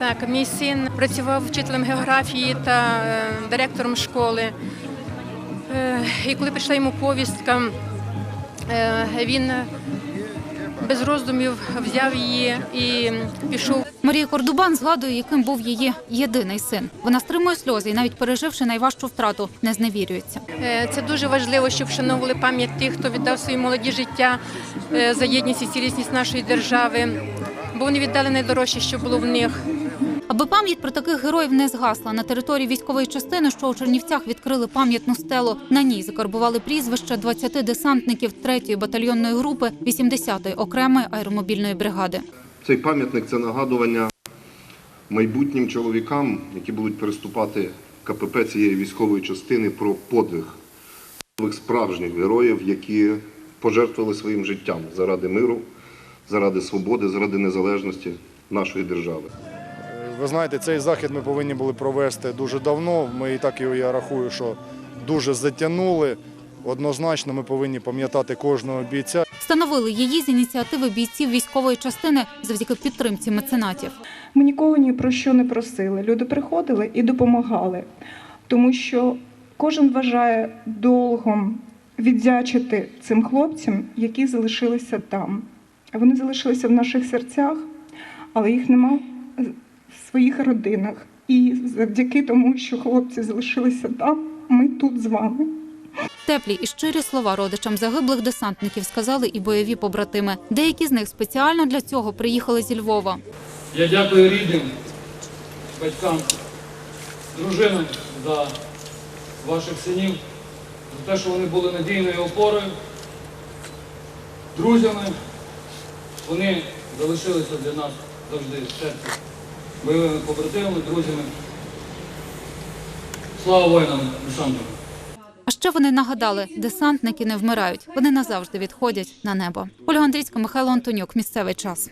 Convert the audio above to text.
Так, мій син працював вчителем географії та е, директором школи. Е, і коли прийшла йому повістка, е, він без роздумів взяв її і пішов Марія Кордубан згадує, яким був її єдиний син. Вона стримує сльози і навіть переживши найважчу втрату, не зневірюється. Це дуже важливо, щоб вшановували пам'ять тих, хто віддав свої молоді життя за єдність і цілісність нашої держави, бо вони віддали найдорожче, що було в них. Аби пам'ять про таких героїв не згасла на території військової частини, що у Чернівцях відкрили пам'ятну стелу. На ній закарбували прізвища 20 десантників 3-ї батальйонної групи 80-ї окремої аеромобільної бригади. Цей пам'ятник це нагадування майбутнім чоловікам, які будуть переступати КПП цієї військової частини про подвиг справжніх героїв, які пожертвували своїм життям заради миру, заради свободи, заради незалежності нашої держави. Ви знаєте, цей захід ми повинні були провести дуже давно. Ми і так його я рахую, що дуже затягнули. Однозначно, ми повинні пам'ятати кожного бійця. Встановили її з ініціативи бійців військової частини завдяки підтримці меценатів. Ми нікого ні про що не просили. Люди приходили і допомагали, тому що кожен вважає долгом віддячити цим хлопцям, які залишилися там. Вони залишилися в наших серцях, але їх нема в своїх родинах. І завдяки тому, що хлопці залишилися там, ми тут з вами. Теплі і щирі слова родичам загиблих десантників сказали і бойові побратими. Деякі з них спеціально для цього приїхали зі Львова. Я дякую рідним, батькам, дружинам за ваших синів, за те, що вони були надійною опорою, друзями. Вони залишилися для нас завжди в серці. Бойовими побратимами, друзями. Слава воїнам десантам! А ще вони нагадали, десантники не вмирають, вони назавжди відходять на небо. Ольга Андрійська, Михайло Антонюк. Місцевий час.